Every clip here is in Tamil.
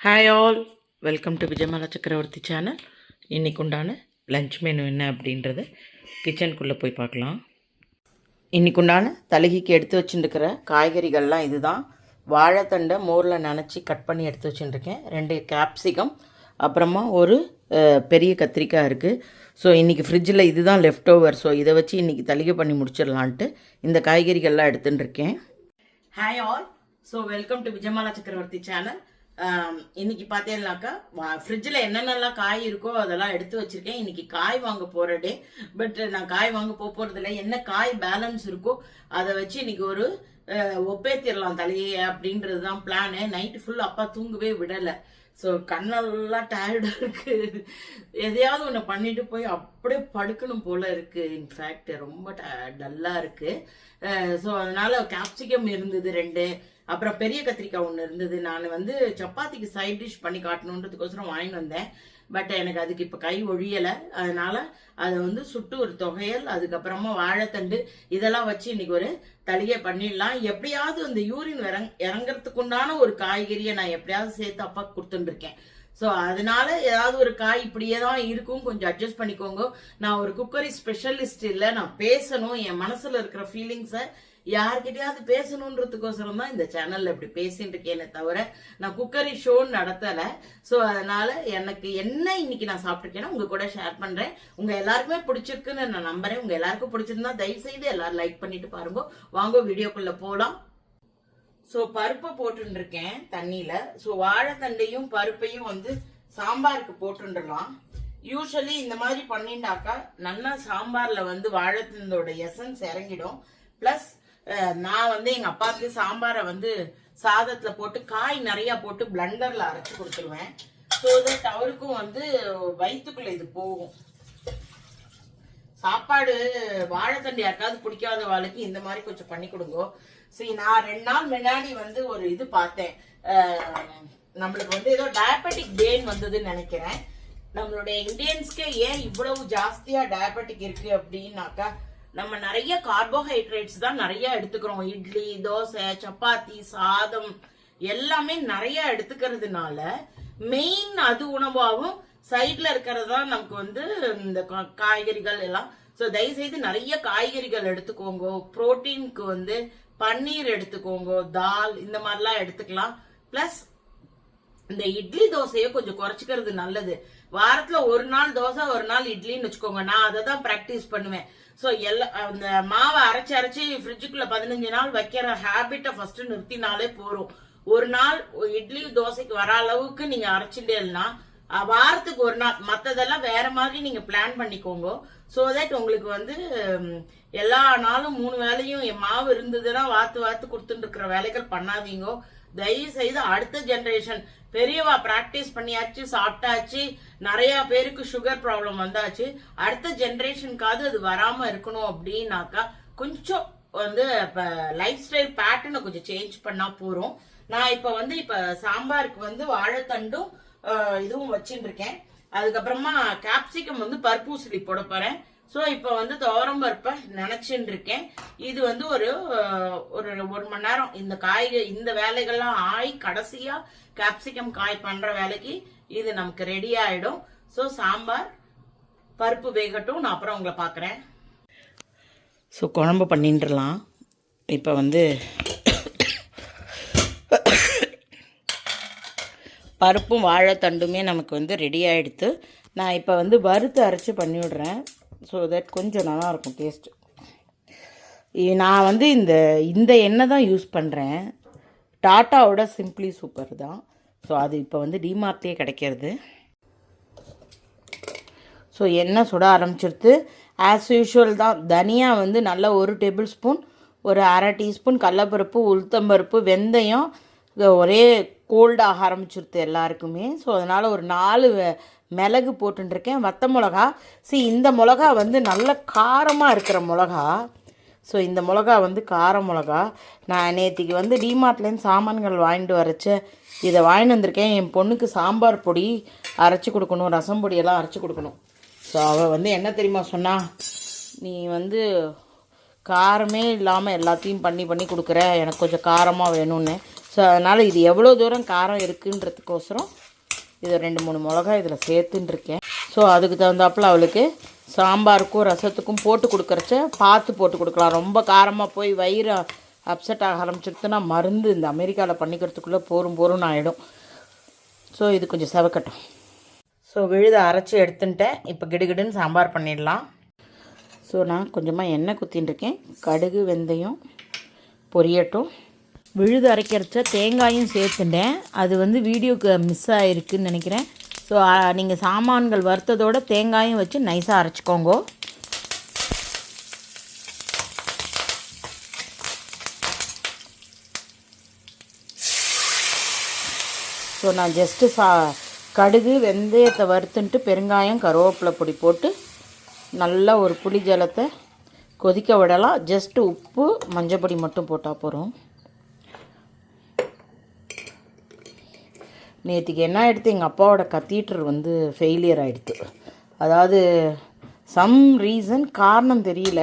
Hi all welcome to Vijayamala Chakravarthy channel இன்றைக்கு உண்டான லஞ்ச் மெனு என்ன அப்படின்றத கிச்சனுக்குள்ளே போய் பார்க்கலாம் இன்றைக்கு உண்டான தலகிக்கு எடுத்து வச்சுருக்கிற காய்கறிகள்லாம் இதுதான் வாழைத்தண்டை மோரில் நினச்சி கட் பண்ணி எடுத்து வச்சுட்டுருக்கேன் ரெண்டு கேப்சிகம் அப்புறமா ஒரு பெரிய கத்திரிக்காய் இருக்குது ஸோ இன்றைக்கி ஃப்ரிட்ஜில் இதுதான் லெஃப்ட் ஓவர் ஸோ இதை வச்சு இன்றைக்கி தலிகை பண்ணி முடிச்சிடலான்ட்டு இந்த காய்கறிகள்லாம் எடுத்துன்னு இருக்கேன் hi all so welcome to Vijayamala Chakravarthy channel இன்னைக்கு பார்த்தீங்கன்னாக்கா ஃப்ரிட்ஜில் என்னென்னலாம் காய் இருக்கோ அதெல்லாம் எடுத்து வச்சுருக்கேன். இன்னைக்கு காய் வாங்க போகிற டே பட் நான் காய் வாங்க போக போகிறதில்ல என்ன காய் பேலன்ஸ் இருக்கோ அதை வச்சு இன்னைக்கு ஒரு ஒப்பேத்திடலாம் தலையே அப்படின்றது தான் பிளானு நைட்டு ஃபுல் அப்பா தூங்கவே விடலை. ஸோ கண்ணெல்லாம் டயர்டாக இருக்குது எதையாவது ஒன்று பண்ணிட்டு போய் அப்படியே படுக்கணும் போல் இருக்குது இன்ஃபேக்ட் ரொம்ப டல்லாக இருக்குது ஸோ அதனால் கேப்சிகம் இருந்தது ரெண்டு. அப்புறம் பெரிய கத்திரிக்காய் ஒன்று இருந்தது. நான் வந்து சப்பாத்திக்கு சைட் டிஷ் பண்ணி காட்டணுன்றதுக்கோசரம் வாங்கிட்டு வந்தேன். பட் எனக்கு அதுக்கு இப்போ கை ஒழியலை. அதனால அதை வந்து சுட்டு ஒரு தொகையல் அதுக்கப்புறமா வாழைத்தண்டு இதெல்லாம் வச்சு இன்னைக்கு ஒரு தளிகை பண்ணிடலாம். எப்படியாவது அந்த யூரின் இறங் இறங்குறதுக்கு உண்டான ஒரு காய்கறியை நான் எப்படியாவது சேர்த்து அப்பா கொடுத்துட்டுருக்கேன் ஸோ அதனால ஏதாவது ஒரு காய் இப்படியே தான் இருக்கும். கொஞ்சம் அட்ஜஸ்ட் பண்ணிக்கோங்க. நான் ஒரு குக்கரி ஸ்பெஷலிஸ்ட் இல்லை. நான் பேசணும். என் மனசுல இருக்கிற ஃபீலிங்ஸை யார்கிட்டயாவது பேசணுன்றதுக்கோசரம் தான் இந்த சேனல்ல இப்படி பேசிட்டு இருக்கேனே தவிர நான் குக்கரி ஷோ நடத்தல. ஸோ அதனால எனக்கு என்ன இன்னைக்கு நான் சாப்பிட்டுருக்கேன்னா உங்க கூட ஷேர் பண்றேன். உங்க எல்லாருக்குமே பிடிச்சிருக்குன்னு நான் நம்புறேன். உங்க எல்லாருக்கும் பிடிச்சிருந்தா தயவு செய்து எல்லாரும் லைக் பண்ணிட்டு பாருங்க. வாங்க வீடியோக்குள்ள போலாம். ஸோ பருப்பை போட்டுன்னு இருக்கேன் தண்ணியில. ஸோ வாழைத்தண்டையும் பருப்பையும் வந்து சாம்பாருக்கு போட்டுடலாம் யூஸ்வலி இந்த மாதிரி பண்ணிண்டாக்கா நல்லா சாம்பார்ல வந்து வாழைத்தண்டோட எசன்ஸ் இறங்கிடும். ப்ளஸ் நான் வந்து எங்க அப்பாவுக்கு சாம்பாரை வந்து சாதத்துல போட்டு காய் நிறைய போட்டு பிளண்டர்ல அரைச்சு கொடுத்துருவேன். ஸோ தட் அவருக்கும் வந்து வயிற்றுக்குள்ள இது போகும். சாப்பாடு வாழைத்தண்டு யாருக்காவது பிடிக்காத வாழ்க்கை இந்த மாதிரி கொஞ்சம் பண்ணி கொடுங்க. சரி நான் ரெண்டு நாள் முன்னாடி வந்து ஒரு இது பார்த்தேன். நம்மளுக்கு வந்து ஏதோ டயபெட்டிக் பெயின் வந்ததுன்னு நினைக்கிறேன். நம்மளுடைய இந்தியன்ஸ்க்கு ஏன் இவ்வளவு ஜாஸ்தியா டயபெட்டிக் இருக்கு அப்படின்னாக்கா நம்ம நிறைய கார்போஹைட்ரேட்ஸ் தான் நிறைய எடுத்துக்கிறோம். இட்லி தோசை சப்பாத்தி சாதம் எல்லாமே நிறைய எடுத்துக்கிறதுனால மெயின் அது உணவாகவும் சைட்ல இருக்கிறது தான் நமக்கு வந்து இந்த கா- காய்கறிகள் எல்லாம். ஸோ தயவுசெய்து நிறைய காய்கறிகள் எடுத்துக்கோங்க. புரோட்டீனுக்கு வந்து பன்னீர் எடுத்துக்கோங்க தால் இந்த மாதிரிலாம் எடுத்துக்கலாம். ப்ளஸ் இந்த இட்லி தோசையை கொஞ்சம் குறைச்சிக்கிறது நல்லது. வாரத்துல ஒரு நாள் தோசை ஒரு நாள் இட்லின்னு வச்சுக்கோங்க. நான் அதை தான் ப்ராக்டிஸ் பண்ணுவேன். ஸோ எல்லா அந்த மாவை அரைச்சி அரைச்சி ஃப்ரிட்ஜுக்குள்ள பதினஞ்சு நாள் வைக்கிற ஹேபிட்டை ஃபர்ஸ்ட் நிறுத்தினாலே போறோம் ஒரு நாள் இட்லி தோசைக்கு வர அளவுக்கு நீங்க அரைச்சிட்டேன்னா வாரத்துக்கு ஒரு நாள் மத்ததெல்லாம் வேற மாதிரி நீங்க பிளான் பண்ணிக்கோங்க. ஸோ தட் உங்களுக்கு வந்து எல்லா நாளும் மூணு வேலையும் என் மாவு இருந்ததுன்னா வாத்து வாத்து கொடுத்துட்டு இருக்கிற வேலைகள் பண்ணாதீங்க. தயவு செய்து அடுத்த ஜென்ரேஷன் பெரியவா பிராக்டிஸ் பண்ணியாச்சு சாப்பிட்டாச்சு நிறைய பேருக்கு சுகர் ப்ராப்ளம் வந்தாச்சு. அடுத்த ஜென்ரேஷனுக்காவது அது வராம இருக்கணும் அப்படின்னாக்கா கொஞ்சம் வந்து இப்ப லைஃப் ஸ்டைல் பேட்டர்னை கொஞ்சம் சேஞ்ச் பண்ணா போறோம். நான் இப்ப வந்து இப்ப சாம்பாருக்கு வந்து வாழைத்தண்டும் இதுவும் வச்சுட்டு இருக்கேன் அதுக்கப்புறமா கேப்சிகம் வந்து பர்பூசலி போட போறேன். ஸோ இப்போ வந்து துவரம் பருப்பை நினைச்சுட்டு இருக்கேன். இது வந்து ஒரு ஒரு ஒரு மணி நேரம் இந்த காய்கறி இந்த வேலைகள்லாம் ஆகி கடைசியாக கேப்சிகம் காய் பண்ணுற வேலைக்கு இது நமக்கு ரெடி ஆகிடும் ஸோ சாம்பார் பருப்பு வேகட்டும் நான் அப்புறம் உங்களை பார்க்குறேன். ஸோ குழம்பு பண்ணிட்டுலாம் இப்போ வந்து பருப்பும் வாழைத்தண்டுமே நமக்கு வந்து ரெடி ஆகிடுத்து நான் இப்போ வந்து வறுத்து அரைச்சி பண்ணிவிடுறேன். ஸோ தட் கொஞ்சம் நல்லாயிருக்கும் டேஸ்ட்டு நான் வந்து இந்த இந்த எண்ணெய் தான் யூஸ் பண்ணுறேன் டாட்டாவோட சிம்பிளி சூப்பர் தான். ஸோ அது இப்போ வந்து டிமார்ட்லேயே கிடைக்கிறது. ஸோ எண்ணெய் சுட ஆரம்பிச்சிருது ஆஸ் யூஷுவல் தான். தனியா வந்து நல்ல ஒரு டேபிள் ஸ்பூன் ஒரு அரை டீஸ்பூன் கடலப்பருப்பு உளுத்தம்பருப்பு வெந்தயம் ஒரே கோல்டாக ஆரம்பிச்சிருது எல்லாருக்குமே. ஸோ அதனால் ஒரு நாலு மிளகு போட்டுருக்கேன் வத்த மிளகா. சி இந்த மிளகா வந்து நல்ல காரமாக இருக்கிற மிளகா. ஸோ இந்த மிளகா வந்து கார மிளகா. நான் நேற்றுக்கு வந்து டிமார்ட்லேருந்து சாமான்கள் வாங்கிட்டு வரச்ச. இதை வாங்கிட்டு வந்திருக்கேன். என் பொண்ணுக்கு சாம்பார் பொடி அரைச்சி கொடுக்கணும். ரசம் பொடியெல்லாம் அரைச்சி கொடுக்கணும். ஸோ அவள் வந்து என்ன தெரியுமா சொன்னா? நீ வந்து காரமே இல்லாமல் எல்லாத்தையும் பண்ணி பண்ணி கொடுக்குற. எனக்கு கொஞ்சம் காரமாக வேணும்னு. ஸோ அதனால் இது எவ்வளோ தூரம் காரம் இருக்குன்றதுக்கோசரம் இது ரெண்டு மூணு மிளகா இதில் சேர்த்துன்னு இருக்கேன் ஸோ அதுக்கு தகுந்தாப்புல அவளுக்கு சாம்பாருக்கும் ரசத்துக்கும் போட்டு கொடுக்குறச்ச பார்த்து போட்டு கொடுக்கலாம். ரொம்ப காரமாக போய் வயிறு அப்செட் ஆக ஆரம்பிச்சிடுத்துன்னா மருந்து இந்த அமெரிக்காவில் பண்ணிக்கிறதுக்குள்ளே போரும் போரும் ஆகிடும் ஸோ இது கொஞ்சம் செவக்கட்டும். ஸோ விழுத அரைச்சி எடுத்துட்டேன் இப்போ கிடுகிடுன்னு சாம்பார் பண்ணிடலாம். ஸோ நான் கொஞ்சமாக எண்ணெய் குத்தின்னு இருக்கேன் கடுகு வெந்தயம் பொரியட்டும். விழுது அரைக்கிறச்ச தேங்காயும் சேர்த்துட்டேன். அது வந்து வீடியோக்கு மிஸ் ஆகிருக்குன்னு நினைக்கிறேன். ஸோ நீங்கள் சாமான்கள் வறுத்ததோட தேங்காயும் வச்சு நைஸாக அரைச்சிக்கோங்க. ஸோ நான் ஜஸ்ட்டு சா கடுகு வெந்தயத்தை வறுத்துன்ட்டு பெருங்காயம் கருவேப்பிலை பொடி போட்டு நல்லா ஒரு புளி ஜலத்தை கொதிக்க விடலாம். ஜஸ்ட்டு உப்பு மஞ்சள் பொடி மட்டும் போட்டால் போகிறோம் நேற்றுக்கு என்ன ஆகிடுது எங்கள் அப்பாவோட கத்தீட்ரு வந்து ஃபெயிலியர் ஆகிடுது அதாவது சம் ரீசன் காரணம் தெரியல.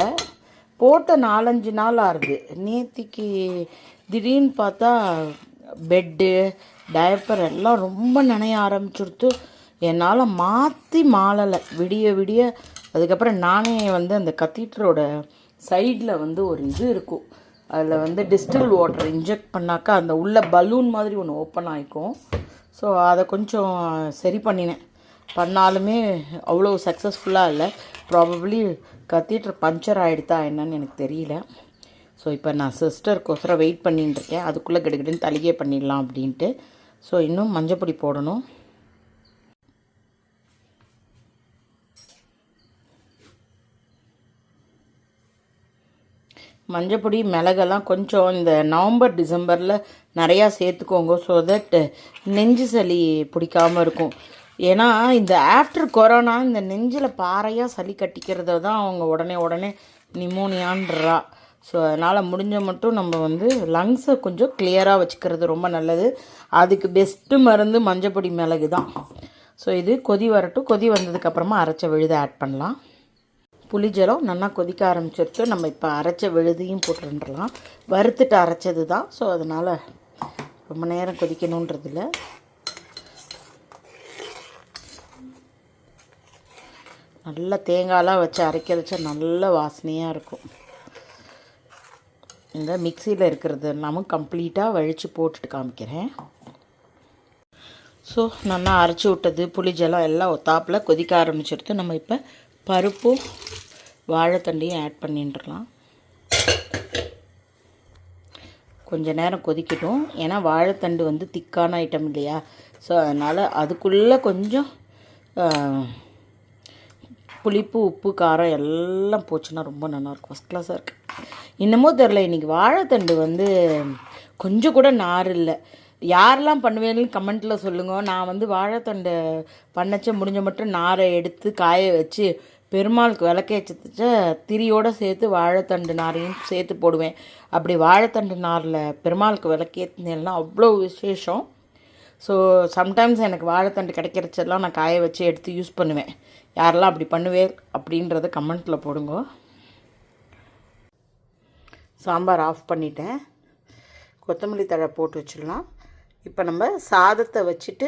போட்ட நாலஞ்சு நாள் ஆகுது. நேத்திக்கு திடீர்னு பார்த்தா பெட்டு டயப்பர் எல்லாம் ரொம்ப நினைய ஆரம்பிச்சுடுத்து. என்னால் மாற்றி மாளலை. விடிய விடிய அதுக்கப்புறம் நானே வந்து அந்த கத்தீட்ரோட சைடில் வந்து ஒரு இது இருக்கும். அதில் வந்து டிஸ்டில் வாட்டர் இன்ஜெக்ட் பண்ணாக்கா அந்த உள்ள பலூன் மாதிரி ஒன்று ஓப்பன் ஆகிக்கும் ஸோ அதை கொஞ்சம் சரி பண்ணினேன். பண்ணாலுமே அவ்வளோ சக்ஸஸ்ஃபுல்லாக இல்லை. ப்ராபப்ளி கத்தீட்ரு பஞ்சர் ஆகிடுதா என்னன்னு எனக்கு தெரியல. ஸோ இப்போ நான் சிஸ்டருக்கோசரம் வெயிட் பண்ணிட்டுருக்கேன் அதுக்குள்ளே கிடுகிடுன்னு தலையே பண்ணிடலாம் அப்படின்ட்டு. ஸோ இன்னும் மஞ்சப்பொடி போடணும். மஞ்சப்பொடி மிளகெல்லாம் கொஞ்சம் இந்த நவம்பர் டிசம்பரில் நிறையா சேர்த்துக்கோங்க. ஸோ தட் uh, நெஞ்சு சளி பிடிக்காமல் இருக்கும். ஏன்னா இந்த ஆஃப்டர் கொரோனா இந்த நெஞ்சில் பாறையாக சளி கட்டிக்கிறத தான் அவங்க உடனே உடனே நிமோனியான்றா ஸோ அதனால் முடிஞ்ச மட்டும் நம்ம வந்து லங்ஸை கொஞ்சம் கிளியராக வச்சுக்கிறது ரொம்ப நல்லது. அதுக்கு பெஸ்ட்டு மருந்து மஞ்சப்பொடி மிளகு தான் ஸோ இது கொதி வரட்டும். கொதி வந்ததுக்கப்புறமா அரைச்ச விழுதை ஆட் பண்ணலாம். புளிஜலம் நல்லா கொதிக்க ஆரம்பிச்சிருச்சு. நம்ம இப்போ அரைச்ச விழுதியும் போட்டுருந்துடலாம் வறுத்துட்டு அரைச்சது தான் ஸோ அதனால் ரொம்ப நேரம் கொதிக்கணுன்றதில்ல நல்லா தேங்காயெலாம் வச்சு அரைக்க வச்சா நல்ல வாசனையாக இருக்கும். இந்த மிக்சியில் இருக்கிறது எல்லாமும் கம்ப்ளீட்டாக வழித்து போட்டுட்டு காமிக்கிறேன். ஸோ நல்லா அரைச்சி விட்டது புளிஜலம் எல்லாம் ஒத்தாப்பில் கொதிக்க ஆரம்பிச்சிருத்து நம்ம இப்போ பருப்பும் வாழைத்தண்டையும் ஆட் பண்ணிட்டுருக்கலாம் கொஞ்ச நேரம் கொதிக்கட்டும். ஏன்னா வாழைத்தண்டு வந்து திக்கான ஐட்டம் இல்லையா? ஸோ அதனால் அதுக்குள்ளே கொஞ்சம் புளிப்பு உப்பு காரம் எல்லாம் போச்சுன்னா ரொம்ப நல்லாயிருக்கும் ஃபஸ்ட் கிளாஸாக இருக்குது இன்னமும் தெரில இன்றைக்கி வாழைத்தண்டு வந்து கொஞ்சம் கூட நார் இல்லை. யாரெல்லாம் பண்ணுவேன்னு கமெண்ட்டில் சொல்லுங்க. நான் வந்து வாழைத்தண்டை பண்ணச்ச முடிஞ்ச மட்டும் நாரை எடுத்து காய வச்சு பெருமாளுக்கு விளக்கேச்சத்துச்ச திரியோடு சேர்த்து வாழைத்தண்டு நாரையும் சேர்த்து போடுவேன். அப்படி வாழைத்தண்டு நாரில் பெருமாளுக்கு விளக்கேற்றினேன்னா அவ்வளோ விசேஷம். ஸோ சம்டைம்ஸ் எனக்கு வாழைத்தண்டு கிடைக்கிறச்செல்லாம் நான் காய வச்சு எடுத்து யூஸ் பண்ணுவேன். யாரெல்லாம் அப்படி பண்ணுவேன் அப்படின்றத கமெண்ட்டில் போடுங்க. சாம்பார் ஆஃப் பண்ணிட்டேன். கொத்தமல்லி தழை போட்டு வச்சிடலாம். இப்போ நம்ம சாதத்தை வச்சுட்டு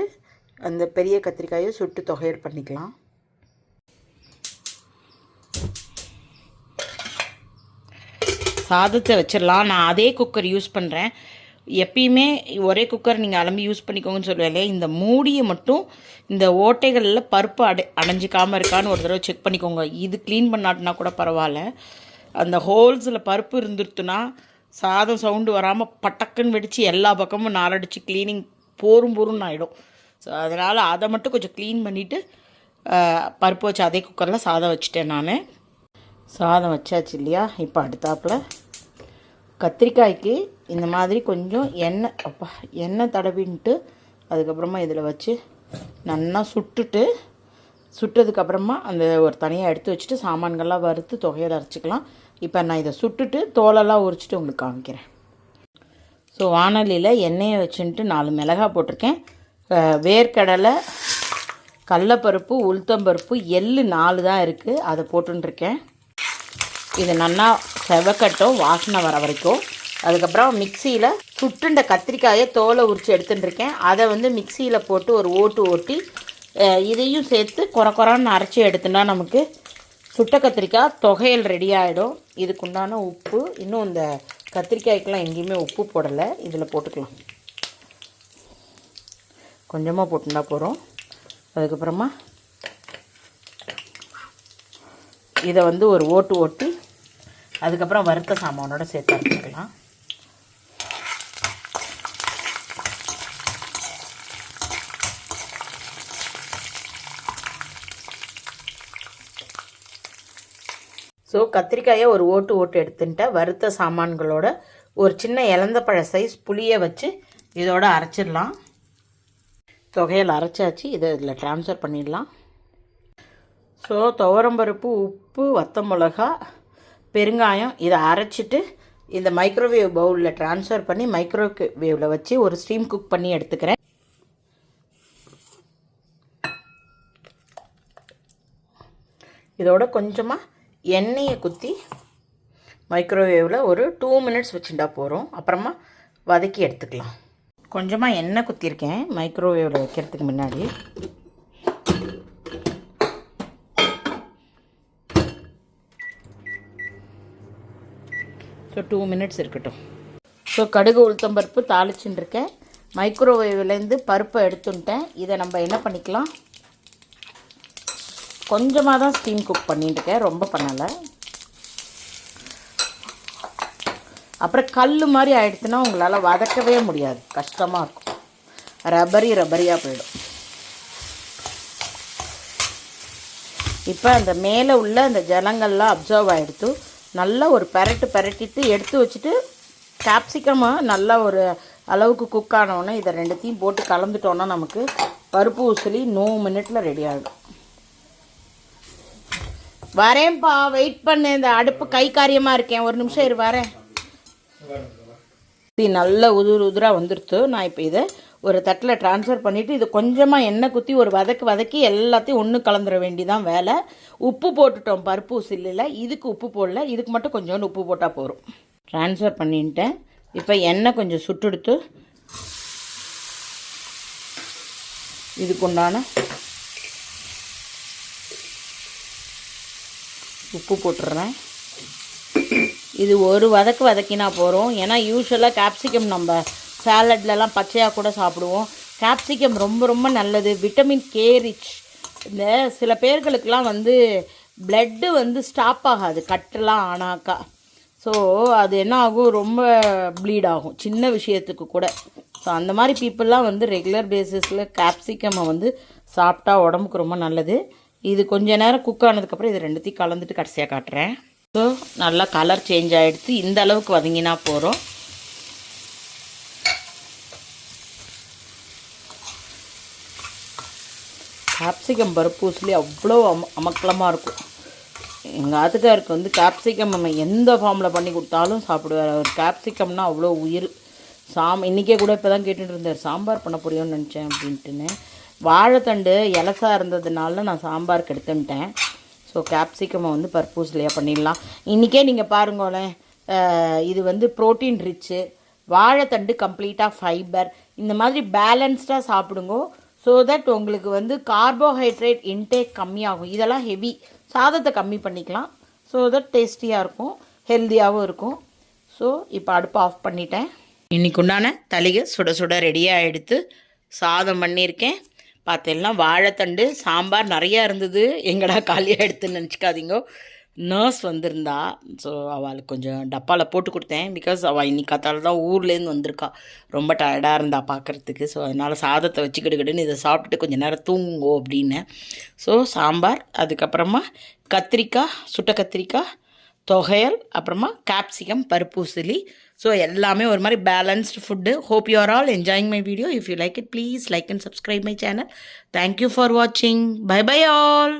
அந்த பெரிய கத்திரிக்காயை சுட்டு தொகையல் பண்ணிக்கலாம். சாதத்தை வச்சிடலாம். நான் அதே குக்கர் யூஸ் பண்ணுறேன் எப்பயுமே ஒரே குக்கர் நீங்கள் அலம்பி யூஸ் பண்ணிக்கோங்கன்னு சொல்லுவேன் இந்த மூடியை மட்டும் இந்த ஓட்டைகளில் பருப்பு அடை அடைஞ்சிக்காமல் இருக்கான்னு ஒரு தடவை செக் பண்ணிக்கோங்க. இது க்ளீன் பண்ணாட்டினா கூட பரவாயில்ல. அந்த ஹோல்ஸில் பருப்பு இருந்துருத்துன்னா சாதம் சவுண்டு வராமல் பட்டக்குன்னு வெடித்து எல்லா பக்கமும் நாரடிச்சு க்ளீனிங் போரும் போரும்னு ஆகிடும் ஸோ அதனால் அதை மட்டும் கொஞ்சம் க்ளீன் பண்ணிவிட்டு பருப்பு வச்சு அதே குக்கரில் சாதம் வச்சுட்டேன் நான். சாதம் வச்சாச்சு இல்லையா? இப்போ அடுத்தாப்பில் கத்திரிக்காய்க்கு இந்த மாதிரி கொஞ்சம் எண்ணெய் அப்பா எண்ணெய் தடவின்ட்டு அதுக்கப்புறமா இதில் வச்சு நல்லா சுட்டுட்டு சுட்டதுக்கப்புறமா அந்த ஒரு தனியாக எடுத்து வச்சுட்டு சாமான்கள்லாம் வறுத்து தொகையில் அரைச்சிக்கலாம். இப்போ நான் இதை சுட்டுட்டு தோலெல்லாம் உரிச்சிட்டு உங்களுக்கு காமிக்கிறேன். ஸோ வானொலியில் எண்ணெயை வச்சுன்ட்டு நாலு மிளகாய் போட்டிருக்கேன். வேர்க்கடலை கடலப்பருப்பு உளுத்தம்பருப்பு எள் நாலு தான் இருக்குது அதை போட்டுருக்கேன் இது நல்லா செவக்கட்டும் வாசனை வர வரைக்கும். அதுக்கப்புறம் மிக்சியில் சுட்டுண்ட கத்திரிக்காயை தோலை உரித்து எடுத்துட்டுருக்கேன். அதை வந்து மிக்சியில் போட்டு ஒரு ஓட்டு ஓட்டி இதையும் சேர்த்து குறை குறான்னு அரைச்சி எடுத்துனா நமக்கு சுட்ட கத்திரிக்காய் தொகையில் ரெடி ஆகிடும் இதுக்குண்டான உப்பு இன்னும் இந்த கத்திரிக்காய்க்கெலாம் எங்கேயுமே உப்பு போடலை. இதில் போட்டுக்கலாம். கொஞ்சமாக போட்டுனா போகிறோம் அதுக்கப்புறமா இதை வந்து ஒரு ஓட்டு ஓட்டி அதுக்கப்புறம் வறுத்த சாமானோட சேர்த்து அரைச்சிக்கலாம். ஸோ கத்திரிக்காயை ஒரு ஓட்டு ஓட்டு எடுத்துட்டேன் வறுத்த சாமான்களோட ஒரு சின்ன இலந்த பழ சைஸ் புளியை வச்சு இதோட அரைச்சிடலாம். தொகையில் அரைச்சாச்சு இதை இதில் ட்ரான்ஸ்ஃபர் பண்ணிடலாம். ஸோ துவரம்பருப்பு உப்பு வத்த மிளகா பெருங்காயம் இதை அரைச்சிட்டு இந்த மைக்ரோவேவ் பவுலில் ட்ரான்ஸ்ஃபர் பண்ணி மைக்ரோவேவில் வச்சு ஒரு ஸ்டீம் குக் பண்ணி எடுத்துக்கிறேன். இதோட கொஞ்சமாக எண்ணெயை குத்தி மைக்ரோவேவில் ஒரு டூ மினிட்ஸ் வச்சுட்டா போகிறோம் அப்புறமா வதக்கி எடுத்துக்கலாம். கொஞ்சமாக எண்ணெய் குத்திருக்கேன் மைக்ரோவேவில் வைக்கிறதுக்கு முன்னாடி. ஸோ டூ மினிட்ஸ் இருக்கட்டும். ஸோ கடுகு உளுத்தம் பருப்பு இருக்கேன் மைக்ரோவேவ்லேருந்து பருப்பை எடுத்துட்டேன் இதை நம்ம என்ன பண்ணிக்கலாம்? கொஞ்சமாக தான் ஸ்டீம் குக் பண்ணிட்டுருக்கேன் ரொம்ப பண்ணலை. அப்புறம் கல் மாதிரி ஆகிடுச்சுன்னா உங்களால் வதக்கவே முடியாது. கஷ்டமாக இருக்கும். ரப்பரி ரப்பரியாக போயிடும். இப்போ அந்த மேலே உள்ள அந்த ஜலங்கள்லாம் அப்சர்வ் ஆகிடுத்து நல்லா ஒரு பெரட்டு பெரட்டிட்டு எடுத்து வச்சுட்டு கேப்சிகமாக நல்லா ஒரு அளவுக்கு குக் ஆனவுடனே இதை ரெண்டுத்தையும் போட்டு கலந்துட்டோன்னா நமக்கு பருப்பு உசிலி நோ மினிட்ல ரெடி ஆகிடும் வரேன்ப்பா வெயிட் பண்ணு இந்த அடுப்பு கை காரியமாக இருக்கேன். ஒரு நிமிஷம் இரு வரேன். இது நல்ல உதுரு உதுராக வந்துடுத்து நான் இப்போ இதை ஒரு தட்டில் ட்ரான்ஸ்ஃபர் பண்ணிவிட்டு இது கொஞ்சமாக எண்ணெய் குத்தி ஒரு வதக்கு வதக்கி எல்லாத்தையும் ஒன்று கலந்துட வேண்டிதான் வேலை. உப்பு போட்டுட்டோம் பருப்பு சில்லில் இதுக்கு உப்பு போடல இதுக்கு மட்டும் கொஞ்சோண்டு உப்பு போட்டால் போதும். ட்ரான்ஸ்ஃபர் பண்ணிட்டேன். இப்போ எண்ணெய் கொஞ்சம் சுட்டெடுத்து இதுக்கு உண்டான உப்பு போட்டுடுறேன் இது ஒரு வதக்கு வதக்கினா போகிறோம் ஏன்னா யூஸ்வலாக கேப்சிகம் நம்ம சாலட்லலாம் பச்சையாக கூட சாப்பிடுவோம். கேப்சிகம் ரொம்ப ரொம்ப நல்லது. விட்டமின் கே ரிச் இந்த சில பேர்களுக்கெலாம் வந்து பிளட்டு வந்து ஸ்டாப் ஆகாது. கட்டெல்லாம் ஆனாக்கா. ஸோ அது என்ன ஆகும்? ரொம்ப ப்ளீட் ஆகும். சின்ன விஷயத்துக்கு கூட. ஸோ அந்த மாதிரி பீப்புளெலாம் வந்து ரெகுலர் பேசிஸில் கேப்சிகம்மை வந்து சாப்பிட்டா உடம்புக்கு ரொம்ப நல்லது. இது கொஞ்ச நேரம் குக் ஆனதுக்கப்புறம் இது ரெண்டுத்தையும் கலந்துட்டு கடைசியாக காட்டுறேன். ஸோ நல்லா கலர் சேஞ்ச் ஆகிடுத்து இந்த அளவுக்கு வதங்கினா போகிறோம் கேப்சிகம் பருப்பு அவ்வளோ அம அமக்கலமாக இருக்கும். எங்கள் ஆத்துக்காருக்கு வந்து கேப்சிகம் நம்ம எந்த ஃபார்மில் பண்ணி கொடுத்தாலும் சாப்பிடுவார். அவர் கேப்சிகம்னா அவ்வளோ உயிர். சாம் இன்றைக்கே கூட இப்போ தான் கேட்டுட்டு இருந்தார் சாம்பார் பண்ண புரியும்னு நினச்சேன் அப்படின்ட்டுன்னு. வாழைத்தண்டு இலசாக இருந்ததுனால நான் சாம்பாருக்கு எடுத்துன்ட்டேன். ஸோ கேப்சிகமை வந்து பர்பூஸ்லையாக பண்ணிடலாம். இன்றைக்கே நீங்கள் பாருங்களேன் இது வந்து ப்ரோட்டீன் ரிச்சு வாழைத்தண்டு கம்ப்ளீட்டாக ஃபைபர் இந்த மாதிரி பேலன்ஸ்டாக சாப்பிடுங்க. ஸோ தட் உங்களுக்கு வந்து கார்போஹைட்ரேட் இன்டேக் கம்மியாகும். இதெல்லாம் ஹெவி சாதத்தை கம்மி பண்ணிக்கலாம். ஸோ தட் டேஸ்டியாக இருக்கும். ஹெல்த்தியாகவும் இருக்கும். ஸோ இப்போ அடுப்பு ஆஃப் பண்ணிட்டேன். இன்னைக்கு உண்டான தலையை சுட சுட ரெடியாக எடுத்து சாதம் பண்ணியிருக்கேன். பார்த்தீங்கன்னா வாழைத்தண்டு சாம்பார் நிறையா இருந்தது. எங்கடா காலியாக எடுத்துன்னு நினச்சிக்காதீங்க. நர்ஸ் வந்திருந்தா ஸோ அவளுக்கு கொஞ்சம் டப்பாவில் போட்டு கொடுத்தேன். பிகாஸ் அவள் இன்னைக்கு காத்தால தான் ஊர்லேருந்து வந்திருக்கா. ரொம்ப டயர்டாக இருந்தா பார்க்குறதுக்கு ஸோ அதனால் சாதத்தை வச்சுக்கிட்டுக்கிட்டுன்னு இதை சாப்பிட்டுட்டு கொஞ்சம் நேரம் தூங்குங்கோ அப்படின்னு ஸோ சாம்பார் அதுக்கப்புறமா கத்திரிக்காய் சுட்ட கத்திரிக்காய் தொகையல் அப்புறமா கேப்சிகம் பருப்பூசிலி ஸோ எல்லாமே ஒரு மாதிரி balanced food hope you are all enjoying my video if you like it please like and subscribe my channel thank you for வாட்சிங் பை பை ஆல்